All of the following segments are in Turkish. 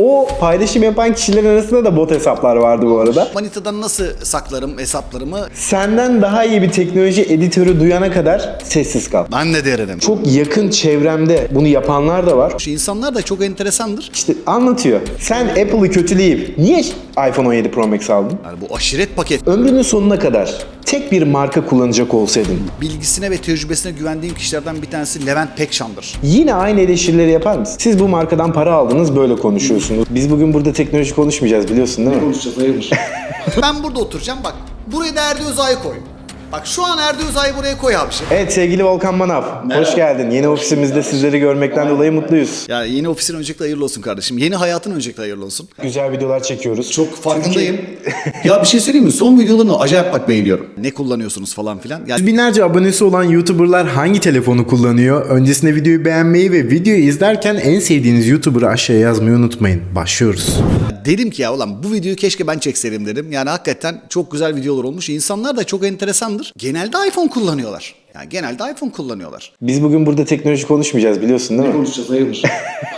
O paylaşım yapan kişilerin arasında da bot hesaplar vardı bu arada. Manita'dan nasıl saklarım hesaplarımı Senden daha iyi bir teknoloji editörü duyana kadar sessiz kal. ben de derim. Çok yakın çevremde bunu yapanlar da var. Şu insanlar da çok enteresandır. İşte anlatıyor. Sen Apple'ı kötüleyip niye iPhone 17 Pro Max aldın? Yani bu aşiret paket Ömrünün sonuna kadar tek bir marka kullanacak olsaydın bilgisine ve tecrübesine güvendiğim kişilerden bir tanesi Levent Pekşan'dır. yine aynı eleştirileri yapar mısın? Siz bu markadan para aldınız böyle konuşuyorsunuz. Biz bugün burada teknoloji konuşmayacağız biliyorsun değil mi? Konuşacağız hayırdır. ben burada oturacağım bak. Buraya da Erdi Özay'ı koy. Bak şu an Erdi Özay'ı buraya koy abi. Evet sevgili Volkan Manav. Hoş geldin. Yeni ofisimizde sizleri görmekten dolayı mutluyuz. Ya yeni ofisin öncelikle hayırlı olsun kardeşim. Yeni hayatın öncelikle hayırlı olsun. Güzel videolar çekiyoruz. Çok farkındayım. ya bir şey söyleyeyim mi? Son videolarını acayip bak beğeniyorum. Ne kullanıyorsunuz falan filan. Yani Yüz binlerce abonesi olan YouTuber'lar hangi telefonu kullanıyor? Öncesinde videoyu beğenmeyi ve videoyu izlerken en sevdiğiniz YouTuber'ı aşağıya yazmayı unutmayın. Başlıyoruz. dedim ki ya ulan bu videoyu keşke ben çekseydim dedim. Yani hakikaten çok güzel videolar olmuş. İnsanlar da çok enteresandır. Genelde iPhone kullanıyorlar. Yani genelde iPhone kullanıyorlar. Biz bugün burada teknoloji konuşmayacağız biliyorsun değil mi? Konuşacağız hayırdır.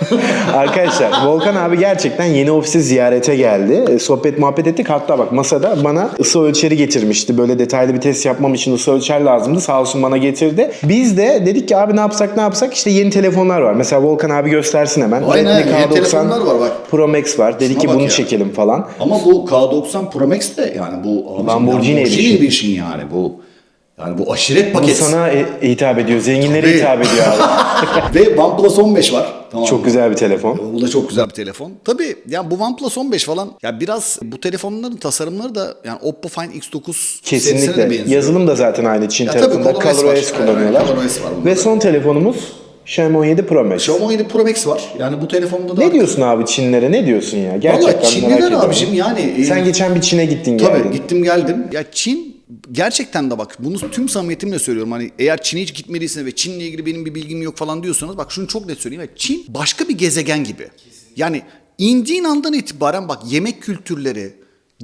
Arkadaşlar Volkan abi gerçekten yeni ofise ziyarete geldi. E, Sohbet muhabbet ettik. Hatta bak masada bana ısı ölçeri getirmişti. Böyle detaylı bir test yapmam için ısı ölçer lazımdı. Sağ olsun bana getirdi. Biz de dedik ki abi ne yapsak ne yapsak işte yeni telefonlar var. Mesela Volkan abi göstersin hemen. Aynen, Redmi yeni telefonlar var bak. Pro Max var. Dedik Şuna ki bunu ya. çekelim falan. Ama bu K90 Pro Max de yani bu Lamborghini. Edition yani bu. Yani bu aşiret Bu paket. sana e, hitap ediyor. Zenginlere Tabii. hitap ediyor abi. Ve OnePlus 15 var. Tamam. Çok güzel bir telefon. Bu da çok güzel. bir telefon. Tabii yani bu OnePlus 15 falan ya biraz bu telefonların tasarımları da yani Oppo Find X9 Serisine de Kesinlikle. benziyor. Yazılım da zaten aynı Çin Ya tarafında. tabii, ColorOS kullanıyorlar. Evet, ColorOS var Ve son telefonumuz Xiaomi 17 Pro Max. Xiaomi 17 Pro Max var. Yani bu telefonda da... Ne diyorsun abi Çinlere? Ne diyorsun ya? Gerçekten Valla Çinliler abicim yani... e, Sen geçen bir Çin'e gittin Tabii geldin. gittim geldim. Ya Çin gerçekten de bak bunu tüm samimiyetimle söylüyorum. Hani eğer Çin'e hiç gitmediyseniz ve Çin'le ilgili benim bir bilgim yok falan diyorsanız bak şunu çok net söyleyeyim. Çin başka bir gezegen gibi. Yani indiğin andan itibaren bak yemek kültürleri,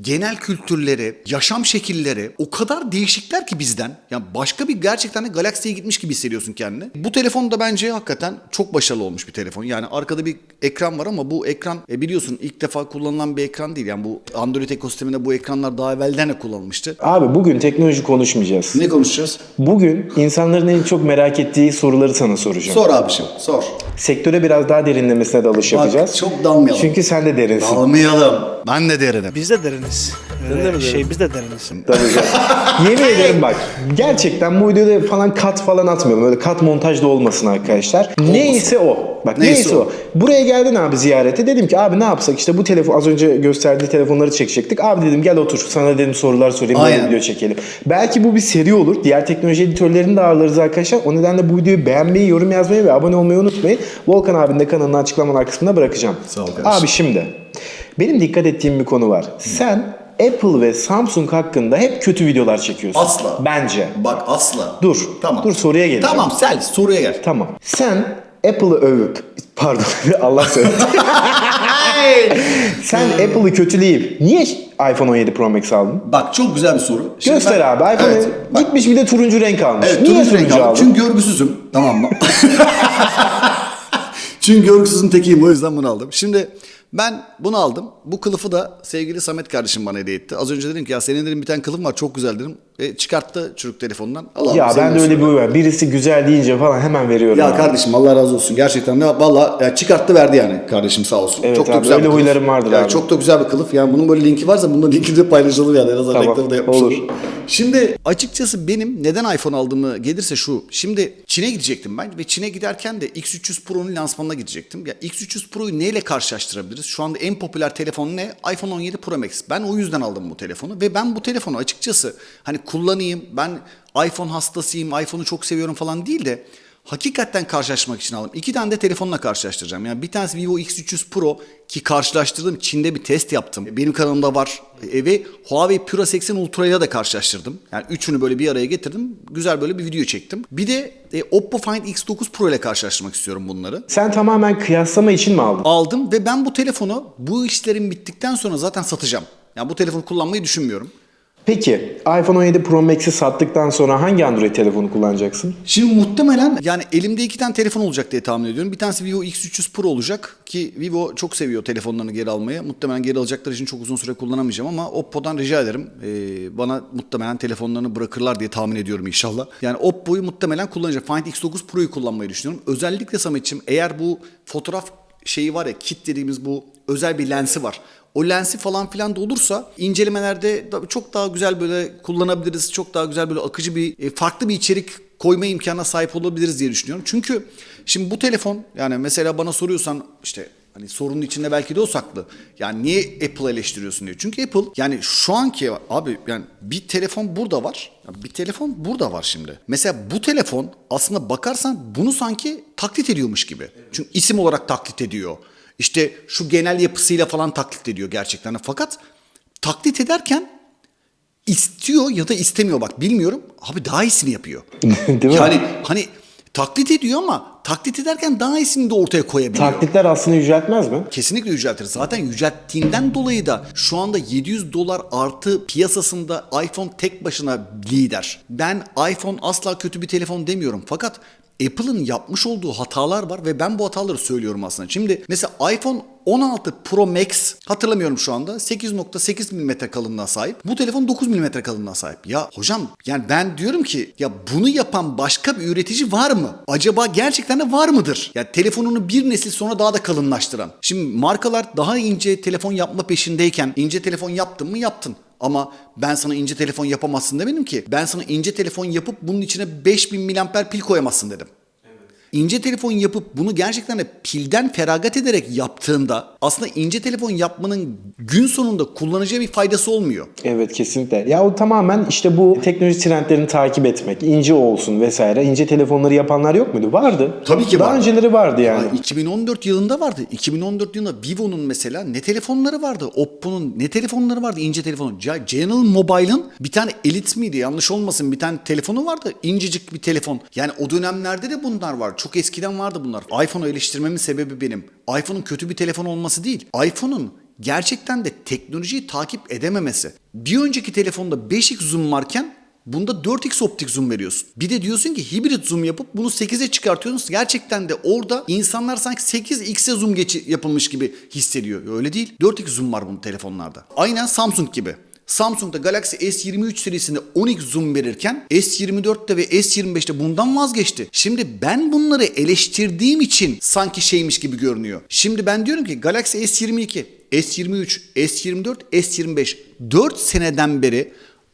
genel kültürleri, yaşam şekilleri o kadar değişikler ki bizden. Yani başka bir gerçekten de galaksiye gitmiş gibi hissediyorsun kendini. Bu telefon da bence hakikaten çok başarılı olmuş bir telefon. Yani arkada bir ekran var ama bu ekran e, biliyorsun ilk defa kullanılan bir ekran değil. Yani bu Android ekosisteminde bu ekranlar daha evvelden de kullanılmıştı. Abi bugün teknoloji konuşmayacağız. Ne konuşacağız? Bugün insanların en çok merak ettiği soruları sana soracağım. Sor abiciğim sor. Sektöre biraz daha derinlemesine dalış yapacağız. çok dalmayalım. Çünkü sen de derinsin. Almayalım. Ben de derim. Biz de deriniz. Öyle şey biz de deriniz. Tabii canım. Yemin ederim bak gerçekten bu videoda falan kat falan atmayalım. Öyle kat montaj da olmasın arkadaşlar. Neyse o. Bak neyse, Neyse o. o. Buraya geldin abi ziyarete. Dedim ki abi ne yapsak işte bu telefon az önce gösterdiği telefonları çekecektik. Abi dedim gel otur sana dedim sorular sorayım böyle video çekelim. Belki bu bir seri olur. Diğer teknoloji editörlerini de ağırlarız arkadaşlar. O nedenle bu videoyu beğenmeyi, yorum yazmayı ve abone olmayı unutmayın. Volkan abinin de kanalının açıklamalar kısmına bırakacağım. Sağ ol kardeşim. Abi şimdi benim dikkat ettiğim bir konu var. Sen Apple ve Samsung hakkında hep kötü videolar çekiyorsun. Asla. Bence. Bak asla. Dur. Tamam. Dur soruya geleceğim. Tamam Sel soruya gel. Tamam. Sen Apple'ı övüp pardon Allah söyletti. Sen Apple'ı kötüleyip niye iPhone 17 Pro Max aldın? Bak çok güzel bir soru. Şimdi Göster ben- abi. iPhone Evet, bak, gitmiş bir de turuncu renk almış. Evet, niye turuncu renk turuncu aldım. aldın? Çünkü görgüsüzüm. Tamam mı? Çünkü görgüsüzün tekiyim o yüzden bunu aldım. Şimdi ben bunu aldım. Bu kılıfı da sevgili Samet kardeşim bana hediye etti. Az önce dedim ki ya senin dedim bir tane kılıfın var çok güzel dedim. E, çıkarttı çocuk telefonundan. Al abi, Ya ben de öyle bir var. Birisi güzel deyince falan hemen veriyorum. Ya abi. kardeşim Allah razı olsun. Gerçekten de valla ya çıkarttı verdi yani kardeşim sağ olsun. Evet çok da abi, güzel öyle bir kılıf. huylarım vardır yani abi. Çok da güzel bir kılıf. Yani bunun böyle linki varsa bunun linki de paylaşılır yani. En azından Tamam, da yapmış olur. olur. Şimdi açıkçası benim neden iPhone aldığımı gelirse şu. Şimdi Çin'e gidecektim ben ve Çin'e giderken de X300 Pro'nun lansmanına gidecektim. Ya X300 Pro'yu neyle karşılaştırabiliriz? Şu anda en popüler telefon ne? iPhone 17 Pro Max. Ben o yüzden aldım bu telefonu ve ben bu telefonu açıkçası hani kullanayım. Ben iPhone hastasıyım, iPhone'u çok seviyorum falan değil de hakikaten karşılaşmak için aldım. İki tane de telefonla karşılaştıracağım. Yani bir tanesi Vivo X300 Pro ki karşılaştırdım. Çin'de bir test yaptım. Benim kanalımda var. E, ve Huawei Pura 80 Ultra ile de karşılaştırdım. Yani üçünü böyle bir araya getirdim. Güzel böyle bir video çektim. Bir de e, Oppo Find X9 Pro ile karşılaştırmak istiyorum bunları. Sen tamamen kıyaslama için mi aldın? Aldım ve ben bu telefonu bu işlerin bittikten sonra zaten satacağım. Yani bu telefonu kullanmayı düşünmüyorum. Peki iPhone 17 Pro Max'i sattıktan sonra hangi Android telefonu kullanacaksın? Şimdi muhtemelen yani elimde iki tane telefon olacak diye tahmin ediyorum. Bir tanesi Vivo X300 Pro olacak ki Vivo çok seviyor telefonlarını geri almayı. Muhtemelen geri alacakları için çok uzun süre kullanamayacağım ama Oppo'dan rica ederim. Ee, bana muhtemelen telefonlarını bırakırlar diye tahmin ediyorum inşallah. Yani Oppo'yu muhtemelen kullanacağım. Find X9 Pro'yu kullanmayı düşünüyorum. Özellikle Samet'ciğim eğer bu fotoğraf şeyi var ya kit dediğimiz bu özel bir lensi var. O lensi falan filan da olursa incelemelerde çok daha güzel böyle kullanabiliriz. Çok daha güzel böyle akıcı bir e, farklı bir içerik koyma imkanına sahip olabiliriz diye düşünüyorum. Çünkü şimdi bu telefon yani mesela bana soruyorsan işte hani sorunun içinde belki de o saklı. Yani niye Apple eleştiriyorsun diyor. Çünkü Apple yani şu anki abi yani bir telefon burada var. Bir telefon burada var şimdi. Mesela bu telefon aslında bakarsan bunu sanki taklit ediyormuş gibi. Çünkü isim olarak taklit ediyor. İşte şu genel yapısıyla falan taklit ediyor gerçekten. Fakat taklit ederken istiyor ya da istemiyor bak bilmiyorum. Abi daha iyisini yapıyor. Değil mi? Yani hani taklit ediyor ama taklit ederken daha iyisini de ortaya koyabiliyor. Taklitler aslında yüceltmez mi? Kesinlikle yüceltir. Zaten yücelttiğinden dolayı da şu anda 700 dolar artı piyasasında iPhone tek başına lider. Ben iPhone asla kötü bir telefon demiyorum. Fakat Apple'ın yapmış olduğu hatalar var ve ben bu hataları söylüyorum aslında. Şimdi mesela iPhone 16 Pro Max hatırlamıyorum şu anda 8.8 mm kalınlığına sahip. Bu telefon 9 mm kalınlığına sahip. Ya hocam yani ben diyorum ki ya bunu yapan başka bir üretici var mı? Acaba gerçekten de var mıdır? Ya telefonunu bir nesil sonra daha da kalınlaştıran. Şimdi markalar daha ince telefon yapma peşindeyken ince telefon yaptın mı yaptın. Ama ben sana ince telefon yapamazsın demedim ki. Ben sana ince telefon yapıp bunun içine 5000 mAh pil koyamazsın dedim. İnce telefon yapıp bunu gerçekten de pilden feragat ederek yaptığında aslında ince telefon yapmanın gün sonunda kullanıcıya bir faydası olmuyor. Evet kesinlikle. Ya o tamamen işte bu teknoloji trendlerini takip etmek. ince olsun vesaire. İnce telefonları yapanlar yok muydu? Vardı. Tabii ki Daha vardı. önceleri vardı yani. Ya 2014 yılında vardı. 2014 yılında Vivo'nun mesela ne telefonları vardı? Oppo'nun ne telefonları vardı? İnce telefonu. Ya General Mobile'ın bir tane Elite miydi? Yanlış olmasın bir tane telefonu vardı. İncecik bir telefon. Yani o dönemlerde de bunlar var. Çok eskiden vardı bunlar. iPhone'u eleştirmemin sebebi benim. iPhone'un kötü bir telefon olması değil. iPhone'un gerçekten de teknolojiyi takip edememesi. Bir önceki telefonda 5x zoom varken Bunda 4x optik zoom veriyorsun. Bir de diyorsun ki hibrit zoom yapıp bunu 8'e çıkartıyorsun. Gerçekten de orada insanlar sanki 8x'e zoom geçi yapılmış gibi hissediyor. Öyle değil. 4x zoom var bunun telefonlarda. Aynen Samsung gibi. Samsung'da Galaxy S23 serisinde 10x zoom verirken S24'te ve S25'te bundan vazgeçti. Şimdi ben bunları eleştirdiğim için sanki şeymiş gibi görünüyor. Şimdi ben diyorum ki Galaxy S22, S23, S24, S25 4 seneden beri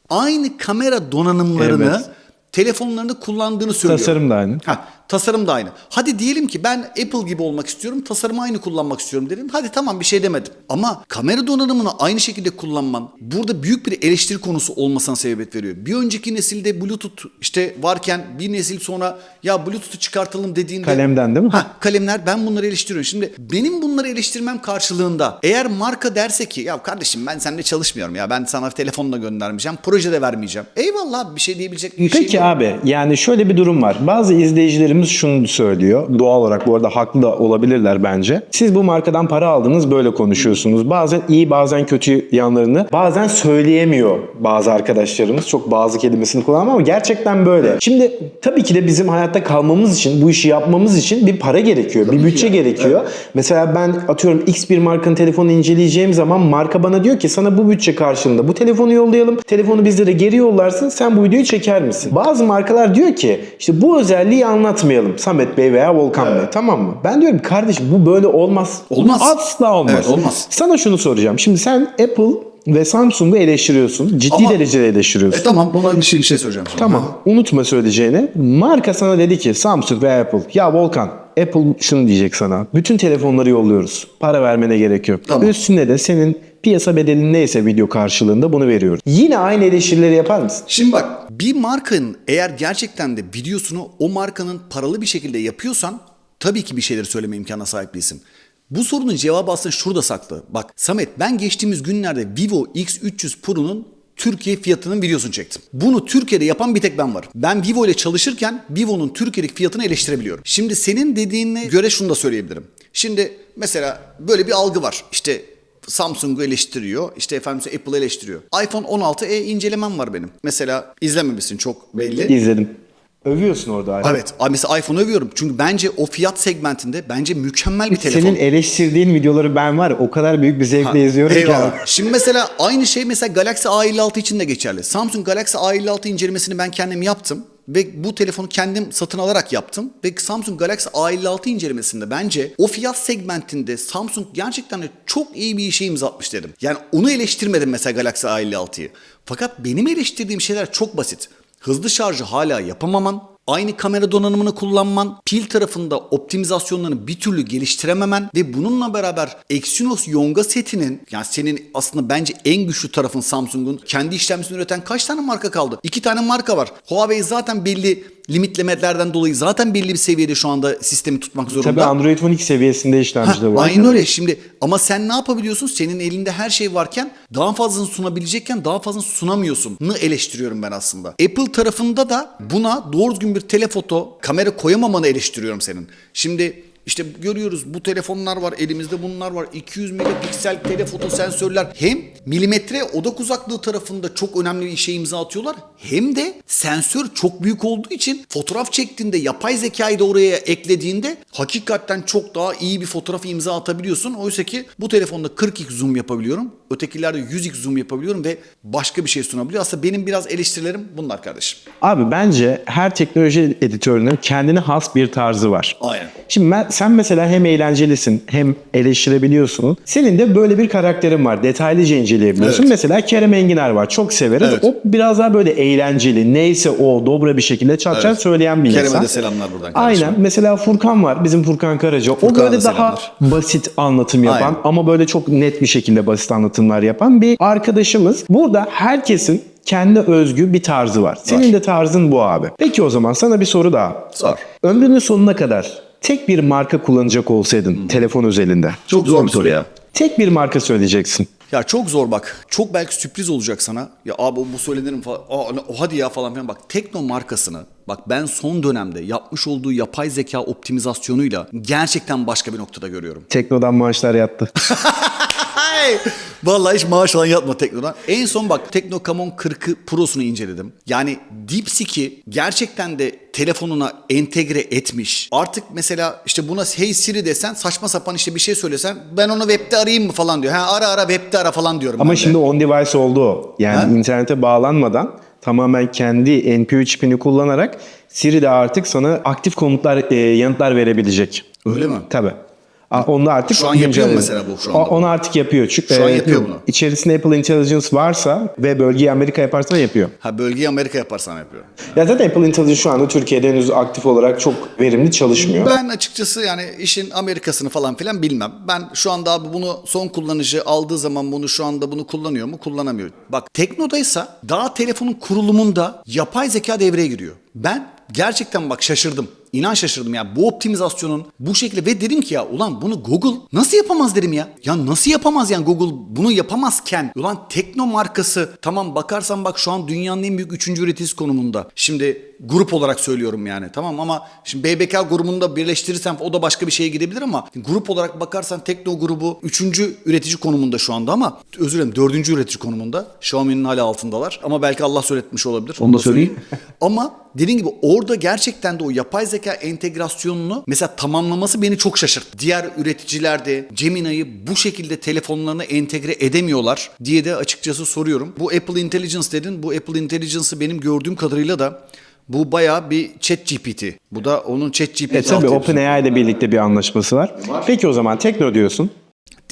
aynı kamera donanımlarını Evet. telefonlarını kullandığını söylüyor. Tasarım da aynı. Ha, tasarım da aynı. Hadi diyelim ki ben Apple gibi olmak istiyorum, tasarımı aynı kullanmak istiyorum dedim. Hadi tamam bir şey demedim. Ama kamera donanımını aynı şekilde kullanman burada büyük bir eleştiri konusu olmasına sebebiyet veriyor. Bir önceki nesilde Bluetooth işte varken bir nesil sonra ya Bluetooth'u çıkartalım dediğinde... Kalemden değil mi? Ha, kalemler ben bunları eleştiriyorum. Şimdi benim bunları eleştirmem karşılığında eğer marka derse ki ya kardeşim ben seninle çalışmıyorum ya ben sana telefonla göndermeyeceğim, proje de vermeyeceğim. Eyvallah bir şey diyebilecek bir şey Peki yok. abi yani şöyle bir durum var. Bazı izleyicilerimiz şunu söylüyor. Doğal olarak bu arada haklı da olabilirler bence. Siz bu markadan para aldınız böyle konuşuyorsunuz. Bazen iyi bazen kötü yanlarını bazen söyleyemiyor bazı arkadaşlarımız. Çok bazı kelimesini kullanmam ama gerçekten böyle. Şimdi tabii ki de bizim hayatta kalmamız için bu işi yapmamız için bir para gerekiyor. bir bütçe gerekiyor. Mesela ben atıyorum X bir markanın telefonunu inceleyeceğim zaman marka bana diyor ki sana bu bütçe karşılığında bu telefonu yollayalım. Telefonu bizlere geri yollarsın. Sen bu videoyu çeker misin? Bazı markalar diyor ki işte bu özelliği anlatmayalım Samet Bey veya Volkan Bey. Tamam mı? Ben diyorum kardeşim bu böyle olmaz. Olmaz. Asla olmaz. Evet, olmaz. Sana şunu soracağım. Şimdi sen Apple ve Samsung'u eleştiriyorsun. Ciddi Ama- derecede eleştiriyorsun. E tamam buna bir şey, bir şey söyleyeceğim. şimdi. Tamam. Unutma söyleyeceğini. Marka sana dedi ki Samsung ve Apple. Ya Volkan Apple şunu diyecek sana. Bütün telefonları yolluyoruz. Para vermene gerek yok. Tamam. Üstüne de senin piyasa bedelin neyse video karşılığında bunu veriyoruz. Yine aynı eleştirileri yapar mısın? Şimdi bak bir markanın eğer gerçekten de videosunu o markanın paralı bir şekilde yapıyorsan tabii ki bir şeyleri söyleme imkanına sahip değilsin. Bu sorunun cevabı aslında şurada saklı. Bak Samet ben geçtiğimiz günlerde Vivo X300 Pro'nun Türkiye fiyatının videosunu çektim. Bunu Türkiye'de yapan bir tek ben varım. Ben Vivo ile çalışırken Vivo'nun Türkiye'deki fiyatını eleştirebiliyorum. Şimdi senin dediğine göre şunu da söyleyebilirim. Şimdi mesela böyle bir algı var. İşte Samsung'u eleştiriyor. İşte efendim Apple eleştiriyor. iPhone 16e incelemem var benim. Mesela izlememişsin çok belli. İzledim. Övüyorsun orada hala. Evet. Abi Mesela iPhone'u övüyorum. Çünkü bence o fiyat segmentinde bence mükemmel bir telefon. Senin eleştirdiğin videoları ben var o kadar büyük bir zevkle izliyorum ki. Eyvallah. Şimdi mesela aynı şey mesela Galaxy A56 için de geçerli. Samsung Galaxy A56 incelemesini ben kendim yaptım. Ve bu telefonu kendim satın alarak yaptım. Ve Samsung Galaxy A56 incelemesinde bence o fiyat segmentinde Samsung gerçekten de çok iyi bir işe imza atmış dedim. Yani onu eleştirmedim mesela Galaxy A56'yı. Fakat benim eleştirdiğim şeyler çok basit. Hızlı şarjı hala yapamaman, aynı kamera donanımını kullanman, pil tarafında optimizasyonlarını bir türlü geliştirememen ve bununla beraber Exynos Yonga setinin yani senin aslında bence en güçlü tarafın Samsung'un kendi işlemcisini üreten kaç tane marka kaldı? İki tane marka var. Huawei zaten belli limitlemelerden dolayı zaten belli bir seviyede şu anda sistemi tutmak zorunda. Tabii Android 12 seviyesinde işlemci de var. Aynen öyle şimdi ama sen ne yapabiliyorsun? Senin elinde her şey varken daha fazlasını sunabilecekken daha fazlasını sunamıyorsun. Nı eleştiriyorum ben aslında. Apple tarafında da buna doğru düzgün bir telefoto kamera koyamamanı eleştiriyorum senin. Şimdi işte görüyoruz bu telefonlar var elimizde bunlar var 200 megapiksel telefoto sensörler hem milimetre odak uzaklığı tarafında çok önemli bir işe imza atıyorlar hem de sensör çok büyük olduğu için fotoğraf çektiğinde yapay zekayı da oraya eklediğinde hakikaten çok daha iyi bir fotoğraf imza atabiliyorsun. Oysa ki bu telefonda 40x zoom yapabiliyorum. Ötekilerde 100x zoom yapabiliyorum ve başka bir şey sunabiliyor. Aslında benim biraz eleştirilerim bunlar kardeşim. Abi bence her teknoloji editörünün kendine has bir tarzı var. Aynen. Şimdi ben, sen mesela hem eğlencelisin hem eleştirebiliyorsun. Senin de böyle bir karakterin var. Detaylıca inceleyebiliyorsun. Evet. Mesela Kerem Enginer var. Çok severiz. Evet. O biraz daha böyle eğlenceli. Neyse o dobra bir şekilde çat çat söyleyen bir Kerem'e insan. de selamlar buradan kardeşim. Aynen. Mesela Furkan var. Bizim Furkan Karaca. o Furkan'a böyle da daha selamlar. basit anlatım yapan Aynen. ama böyle çok net bir şekilde basit anlatımlar yapan bir arkadaşımız. Burada herkesin kendi özgü bir tarzı var. Senin de tarzın bu abi. Peki o zaman sana bir soru daha. Sor. Ömrünün sonuna kadar tek bir marka kullanacak olsaydın telefon özelinde. Çok zor bir soru ya. Tek bir marka söyleyeceksin. Ya çok zor bak. Çok belki sürpriz olacak sana. Ya abi bu söylenirim falan. Aa, hadi ya falan filan. Bak Tekno markasını bak ben son dönemde yapmış olduğu yapay zeka optimizasyonuyla gerçekten başka bir noktada görüyorum. Teknodan maaşlar yattı. Vallahi hiç maaş falan yatma Tekno'dan. En son bak Tekno Camon 40 Pro'sunu inceledim. Yani DeepSeek'i gerçekten de telefonuna entegre etmiş. Artık mesela işte buna Hey Siri desen saçma sapan işte bir şey söylesen ben onu webde arayayım mı falan diyor. Ha ara ara webde ara falan diyorum Ama ben de. şimdi on device oldu o. Yani Ha? internete bağlanmadan tamamen kendi NPU çipini kullanarak Siri de artık sana aktif komutlar, e, yanıtlar verebilecek. Öyle mi? Tabii. Onu artık Şu an yapıyor mesela bu şu anda? Onu artık yapıyor. Çünkü, Şu an e, yapıyor bunu. İçerisinde Apple Intelligence varsa ve bölgeyi Amerika yaparsa yapıyor. Ha bölgeyi Amerika yaparsan yapıyor. Ya zaten Apple Intelligence şu anda Türkiye'de henüz aktif olarak çok verimli çalışmıyor. Ben açıkçası yani işin Amerikasını falan filan bilmem. Ben şu anda abi bunu son kullanıcı aldığı zaman bunu şu anda bunu kullanıyor mu? Kullanamıyor. Bak Tekno'daysa daha telefonun kurulumunda yapay zeka devreye giriyor. Ben gerçekten bak şaşırdım. İnan şaşırdım ya. Bu optimizasyonun bu şekilde ve dedim ki ya ulan bunu Google nasıl yapamaz dedim ya. Ya nasıl yapamaz yani Google bunu yapamazken ulan Tekno markası tamam bakarsan bak şu an dünyanın en büyük üçüncü üreticisi konumunda. Şimdi grup olarak söylüyorum yani tamam ama şimdi BBK grubunda birleştirirsem o da başka bir şeye gidebilir ama grup olarak bakarsan Tekno grubu üçüncü üretici konumunda şu anda ama özür dilerim dördüncü üretici konumunda. Xiaomi'nin hala altındalar ama belki Allah söyletmiş olabilir. Onu da söyleyeyim. Ama dediğim gibi orada gerçekten de o yapay zeka entegrasyonunu mesela tamamlaması beni çok şaşırttı. Diğer üreticiler de Gemini'yi bu şekilde telefonlarına entegre edemiyorlar diye de açıkçası soruyorum. Bu Apple Intelligence dedin. Bu Apple Intelligence'ı benim gördüğüm kadarıyla da bu bayağı bir chat GPT. Bu da onun chat GPT. E tabii. OpenAI ile birlikte bir anlaşması var. Peki o zaman Tekno diyorsun.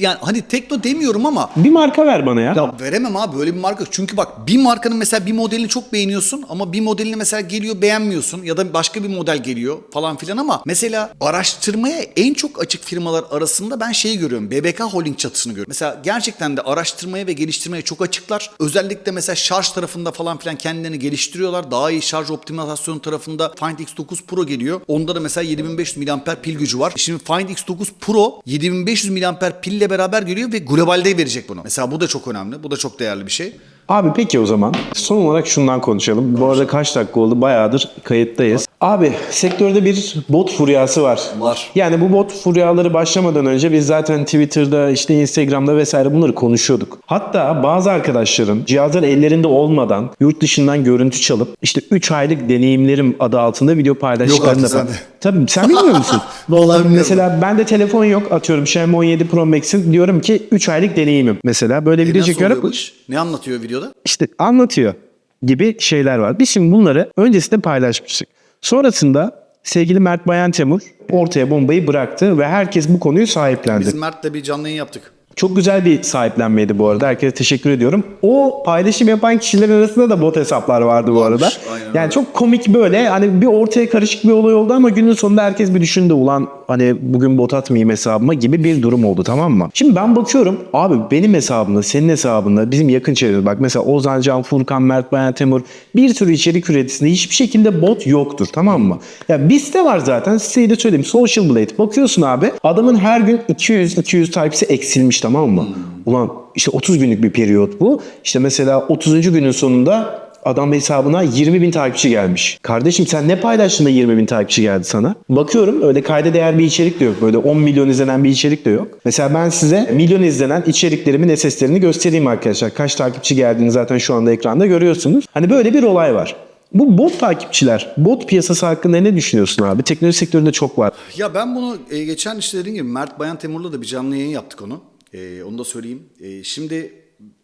Yani hani tekno demiyorum ama Bir marka ver bana ya. Ya veremem abi böyle bir marka. Çünkü bak bir markanın mesela bir modelini çok beğeniyorsun ama bir modelini mesela geliyor beğenmiyorsun ya da başka bir model geliyor falan filan ama mesela araştırmaya en çok açık firmalar arasında ben şeyi görüyorum. BBK Holding çatısını görüyorum. Mesela gerçekten de araştırmaya ve geliştirmeye çok açıklar. Özellikle mesela şarj tarafında falan filan kendilerini geliştiriyorlar. Daha iyi şarj optimizasyonu tarafında Find X9 Pro geliyor. Onda da mesela 7500 mAh pil gücü var. Şimdi Find X9 Pro 7500 mAh pille beraber geliyor ve globalde verecek bunu. Mesela bu da çok önemli. Bu da çok değerli bir şey. Abi peki o zaman son olarak şundan konuşalım. Bu arada kaç dakika oldu? Bayağıdır kayıttayız. Abi sektörde bir bot furyası var. Var. Yani bu bot furyaları başlamadan önce biz zaten Twitter'da işte Instagram'da vesaire bunları konuşuyorduk. Hatta bazı arkadaşların cihazlar ellerinde olmadan yurt dışından görüntü çalıp işte 3 aylık deneyimlerim adı altında video paylaştıklarını Yok da artık Tabii sen bilmiyor musun? Vallahi bilmiyorum. Mesela bende telefon yok atıyorum Xiaomi 17 Pro Max'in diyorum ki 3 aylık deneyimim. Mesela böyle E çekiyorum. oluyor bu iş? Ne anlatıyor videoda? işte anlatıyor gibi şeyler var. Biz şimdi bunları öncesinde paylaşmıştık. Sonrasında sevgili Mert Bayan Temur ortaya bombayı bıraktı ve herkes bu konuyu sahiplendi. Biz Mert'le bir canlı yayın yaptık. Çok güzel bir sahiplenmeydi bu arada. Herkese teşekkür ediyorum. O paylaşım yapan kişilerin arasında da bot hesaplar vardı bu arada. aynen yani öyle. çok komik böyle hani bir ortaya karışık bir olay oldu ama günün sonunda herkes bir düşündü ulan hani bugün bot atmayayım hesabıma gibi bir durum oldu tamam mı? Şimdi ben bakıyorum abi benim hesabımda senin hesabında bizim yakın çevremiz bak mesela Ozan Can, Furkan, Mert Bayan Temur bir sürü içerik üreticisinde hiçbir şekilde bot yoktur tamam mı? Ya bir site var zaten siteyi de söyleyeyim Social Blade bakıyorsun abi adamın her gün 200-200 typesi eksilmiş tamam mı? Ulan işte 30 günlük bir periyot bu. İşte mesela 30. günün sonunda adam hesabına 20 bin takipçi gelmiş. Kardeşim sen ne paylaştın da 20 bin takipçi geldi sana? Bakıyorum öyle kayda değer bir içerik de yok. Böyle 10 milyon izlenen bir içerik de yok. Mesela ben size milyon izlenen içeriklerimin SS'lerini göstereyim arkadaşlar. Kaç takipçi geldiğini zaten şu anda ekranda görüyorsunuz. Hani böyle bir olay var. Bu bot takipçiler, bot piyasası hakkında ne düşünüyorsun abi? Teknoloji sektöründe çok var. Ya ben bunu e, geçen işte dediğim gibi Mert Bayan Temur'la da bir canlı yayın yaptık onu. E, onu da söyleyeyim. E, şimdi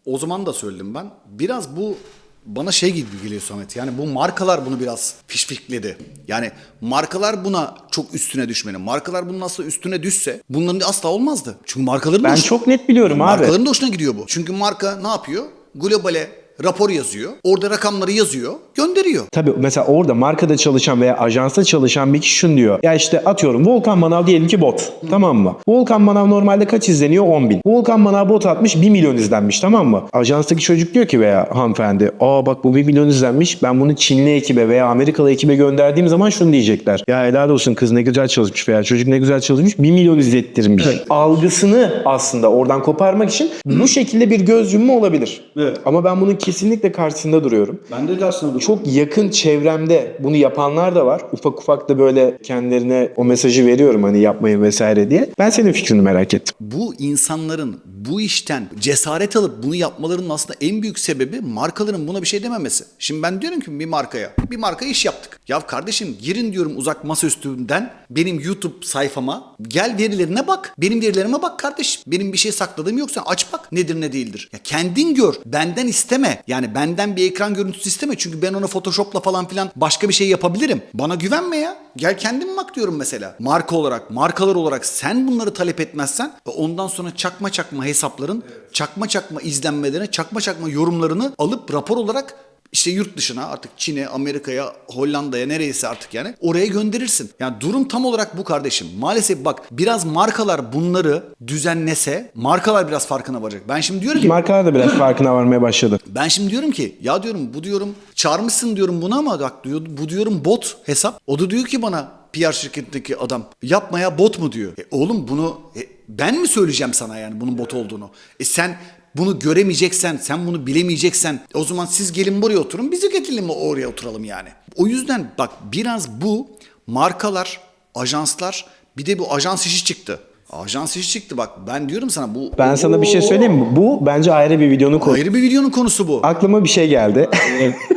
o zaman da söyledim ben. Biraz bu bana şey gibi geliyor Samet. Yani bu markalar bunu biraz fişfikledi. Yani markalar buna çok üstüne düşmeli. Markalar bunun asla üstüne düşse bunların asla olmazdı. Çünkü markaların Ben hoş- çok net biliyorum abi. Markaların da hoşuna gidiyor bu. Çünkü marka ne yapıyor? Globale rapor yazıyor. Orada rakamları yazıyor. Gönderiyor. Tabii mesela orada markada çalışan veya ajansta çalışan bir kişi şunu diyor. Ya işte atıyorum Volkan Manav diyelim ki bot. Tamam mı? Volkan Manav normalde kaç izleniyor? 10 bin. Volkan Manav bot atmış 1 milyon izlenmiş tamam mı? Ajanstaki çocuk diyor ki veya hanımefendi aa bak bu 1 milyon izlenmiş ben bunu Çinli ekibe veya Amerikalı ekibe gönderdiğim zaman şunu diyecekler. Ya helal olsun kız ne güzel çalışmış veya çocuk ne güzel çalışmış 1 milyon izlettirmiş. Algısını aslında oradan koparmak için bu şekilde bir göz yumma olabilir. Evet. Ama ben bunun kesinlikle karşısında duruyorum. Ben de aslında Çok yakın çevremde bunu yapanlar da var. Ufak ufak da böyle kendilerine o mesajı veriyorum hani yapmayın vesaire diye. Ben senin fikrini merak ettim. bu insanların bu işten cesaret alıp bunu yapmalarının aslında en büyük sebebi markaların buna bir şey dememesi. Şimdi ben diyorum ki bir markaya, bir markaya iş yaptık. Ya kardeşim girin diyorum uzak masaüstünden benim YouTube sayfama gel verilerine bak. Benim verilerime bak kardeşim. Benim bir şey sakladığım yok sen aç bak nedir ne değildir. Ya kendin gör. Benden isteme. Yani benden bir ekran görüntüsü isteme. Çünkü ben ona Photoshop'la falan filan başka bir şey yapabilirim. Bana güvenme ya. Gel kendin bak diyorum mesela. Marka olarak, markalar olarak sen bunları talep etmezsen ve ondan sonra çakma çakma hesapların, çakma çakma izlenmelerine, çakma çakma yorumlarını alıp rapor olarak işte yurt dışına artık Çin'e, Amerika'ya, Hollanda'ya nereyse artık yani oraya gönderirsin. Yani durum tam olarak bu kardeşim. Maalesef bak biraz markalar bunları düzenlese markalar biraz farkına varacak. Ben şimdi diyorum ki Markalar da biraz farkına varmaya başladı. ben şimdi diyorum ki ya diyorum bu diyorum çağırmışsın diyorum bunu ama bak diyor bu diyorum bot hesap. O da diyor ki bana PR şirketindeki adam yapmaya bot mu diyor. E oğlum bunu e, ben mi söyleyeceğim sana yani bunun bot olduğunu? E sen bunu göremeyeceksen, sen bunu bilemeyeceksen o zaman siz gelin buraya oturun, bizi getirelim oraya oturalım yani. O yüzden bak biraz bu markalar, ajanslar bir de bu ajans işi çıktı. Ajans işi çıktı bak ben diyorum sana bu Ben sana bir şey söyleyeyim mi? Bu bence ayrı bir videonun konusu. ayrı bir videonun konusu bu. Aklıma bir şey geldi.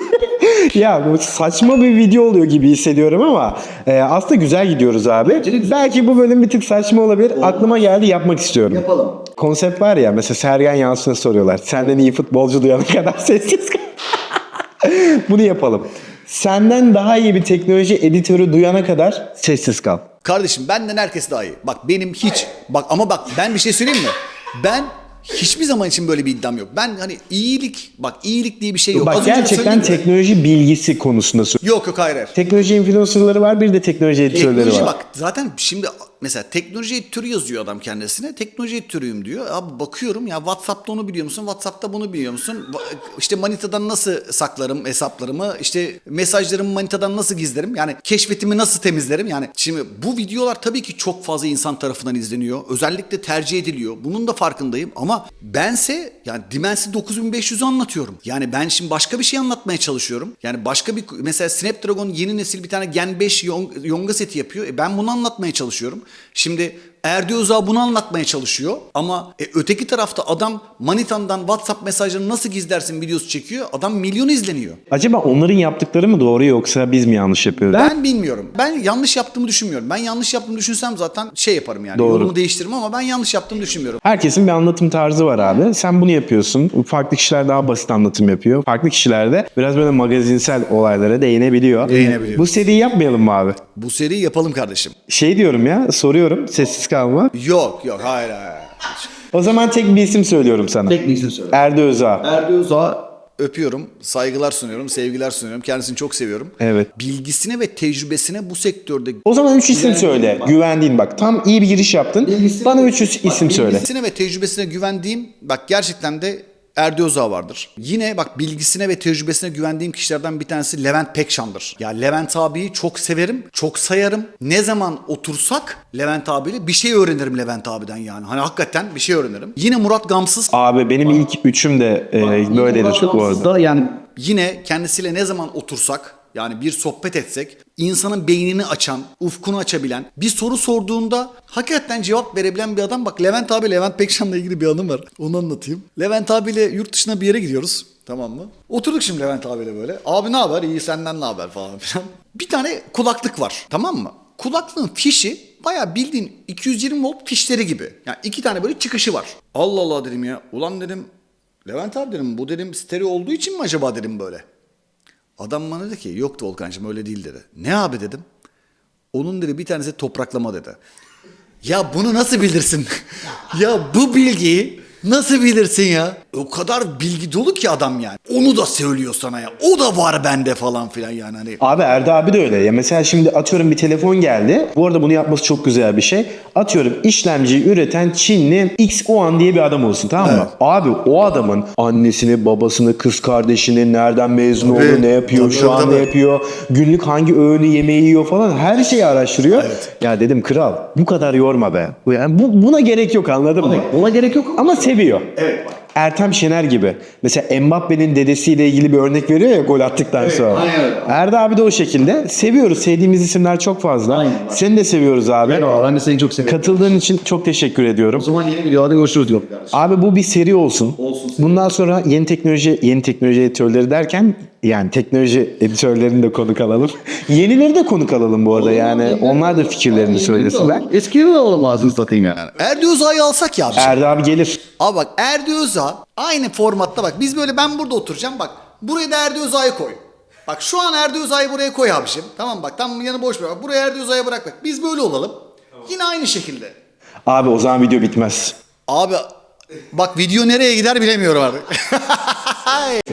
ya bu saçma bir video oluyor gibi hissediyorum ama e, aslında güzel gidiyoruz abi. Belki bu bölüm bir tık saçma olabilir. Aklıma geldi yapmak istiyorum. Yapalım. Konsept var ya mesela Sergen Yalçın'a soruyorlar. Senden iyi futbolcu duyana kadar sessiz kal. Bunu yapalım. Senden daha iyi bir teknoloji editörü duyana kadar sessiz kal. Kardeşim benden herkes daha iyi. Bak benim hiç bak ama bak ben bir şey söyleyeyim mi? Ben hiçbir zaman için böyle bir iddiam yok. Ben hani iyilik bak iyilik diye bir şey yok. Bak Az gerçekten teknoloji bilgisi konusunda söylüyorum. Yok yok hayır hayır. Teknoloji influencerları var bir de teknoloji editörleri Teknoloji var. bak zaten şimdi mesela teknoloji editörü yazıyor adam kendisine. Teknoloji editörüyüm diyor. Abi bakıyorum ya WhatsApp'ta onu biliyor musun? WhatsApp'ta bunu biliyor musun? İşte Manita'dan nasıl saklarım hesaplarımı? İşte mesajlarımı Manita'dan nasıl gizlerim? Yani keşfetimi nasıl temizlerim? Yani şimdi bu videolar tabii ki çok fazla insan tarafından izleniyor. Özellikle tercih ediliyor. Bunun da farkındayım ama bense yani Dimensity 9500'ü anlatıyorum. Yani ben şimdi başka bir şey anlatmaya çalışıyorum. Yani başka bir mesela Snapdragon yeni nesil bir tane Gen 5 Yong- Yonga seti yapıyor. E ben bunu anlatmaya çalışıyorum. Şimdi Erdi Özağ bunu anlatmaya çalışıyor ama e, öteki tarafta adam Manitan'dan WhatsApp mesajlarını nasıl gizlersin videosu çekiyor. Adam milyon izleniyor. Acaba onların yaptıkları mı doğru yoksa biz mi yanlış yapıyoruz? Ben bilmiyorum. Ben yanlış yaptığımı düşünmüyorum. Ben yanlış yaptığımı düşünsem zaten şey yaparım yani. Doğru. Yolumu değiştiririm ama ben yanlış yaptığımı düşünmüyorum. Herkesin bir anlatım tarzı var abi. Sen bunu yapıyorsun. Farklı kişiler daha basit anlatım yapıyor. Farklı kişiler de biraz böyle magazinsel olaylara değinebiliyor. Değinebiliyor. Bu seriyi yapmayalım mı abi? Bu seriyi yapalım kardeşim. Şey diyorum ya, soruyorum sessiz kalma. Yok yok hayır hayır. O zaman tek bir isim söylüyorum sana. Tek bir isim söyle. Erdi Özağ. Erdi Özağ Öpüyorum, saygılar sunuyorum, sevgiler sunuyorum. Kendisini çok seviyorum. Evet. Bilgisine ve tecrübesine bu sektörde O zaman üç isim söyle. Güvendiğin bak. Tam iyi bir giriş yaptın. Bana üç isim söyle. Bilgisine ve tecrübesine güvendiğim bak gerçekten de Erdi Özağ vardır. Yine bak bilgisine ve tecrübesine güvendiğim kişilerden bir tanesi Levent Pekşan'dır. Ya Levent abiyi çok severim, çok sayarım. Ne zaman otursak Levent abiyle bir şey öğrenirim Levent abiden yani. Hani hakikaten bir şey öğrenirim. Yine Murat Gamsız Abi benim ilk üçüm de e, böyledir bu arada. da yani Yine kendisiyle ne zaman otursak yani bir sohbet etsek insanın beynini açan, ufkunu açabilen, bir soru sorduğunda hakikaten cevap verebilen bir adam. Bak Levent abi Levent Pekşan'la ilgili bir anım var. Onu anlatayım. Levent abiyle yurt dışına bir yere gidiyoruz. Tamam mı? Oturduk şimdi Levent abiyle böyle. Abi ne haber? İyi senden ne haber falan filan. Bir tane kulaklık var. Tamam mı? Kulaklığın fişi bayağı bildiğin 220 volt fişleri gibi. Yani iki tane böyle çıkışı var. Allah Allah dedim ya. Ulan dedim Levent abi dedim bu dedim stereo olduğu için mi acaba dedim böyle. Adam bana dedi ki yok Volkan'cığım öyle değil dedi. Ne abi dedim. Onun dedi bir tanesi topraklama dedi. Ya bunu nasıl bilirsin? ya bu bilgiyi nasıl bilirsin ya? O kadar bilgi dolu ki adam yani. Onu da söylüyor sana ya. O da var bende falan filan yani hani. Abi Erdi abi de öyle. Ya mesela şimdi atıyorum bir telefon geldi. Bu arada bunu yapması çok güzel bir şey. Atıyorum işlemciyi üreten Çinli X o an diye bir adam olsun tamam mı? Abi o adamın annesini, babasını, kız kardeşini, nereden mezun oldu, ne yapıyor, Tabii, şu tabii, an tabii. ne yapıyor, günlük hangi öğünü yemeği yiyor falan her şeyi araştırıyor. Ya dedim kral bu kadar yorma be. Bu Yani bu, buna gerek yok anladın mı? ona gerek yok. Ama seviyor. Ertem Şener gibi. Mesela Mbappe'nin dedesiyle ilgili bir örnek veriyor ya gol attıktan sonra. aynen öyle. Erdi abi de o şekilde. Seviyoruz. Sevdiğimiz isimler çok fazla. Aynen. Seni de seviyoruz abi. Ben de seni çok seviyorum. Katıldığın için çok teşekkür ediyorum. O zaman yeni videolarda görüşürüz diyorum. Abi bu bir seri olsun. Bundan sonra yeni teknoloji yeni teknoloji editörleri derken yani teknoloji editörlerini de konuk alalım. Yenileri de konuk alalım bu arada yani. Onlar da fikirlerini söylesinler. Eskileri de alalım ağzını satayım ya. Erdi Özağ'ı alsak ya abi. Erdi abi gelir. Abi bak Erdi Özağ aynı formatta bak biz böyle ben burada oturacağım bak buraya da Erdi Özağ'ı koy. Bak şu an Erdi Özağ'ı buraya koy abiciğim. Tamam bak tam yanı boş bırak. Buraya Erdi Özağ'ı bırak bak. Biz böyle olalım. Yine aynı şekilde. Abi o zaman video bitmez. Abi bak video nereye gider bilemiyorum artık.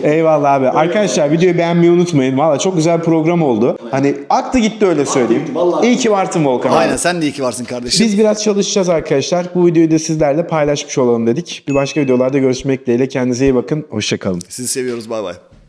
Eyvallah abi. Arkadaşlar videoyu beğenmeyi unutmayın. Valla çok güzel bir program oldu. Hani aktı gitti öyle söyleyeyim. İyi ki varsın Volkan abi. Aynen sen de iyi ki varsın kardeşim. Biz biraz çalışacağız arkadaşlar. Bu videoyu da sizlerle paylaşmış olalım dedik. Bir başka videolarda görüşmek dileğiyle. Kendinize iyi bakın. Hoşçakalın. Sizi seviyoruz bay bay.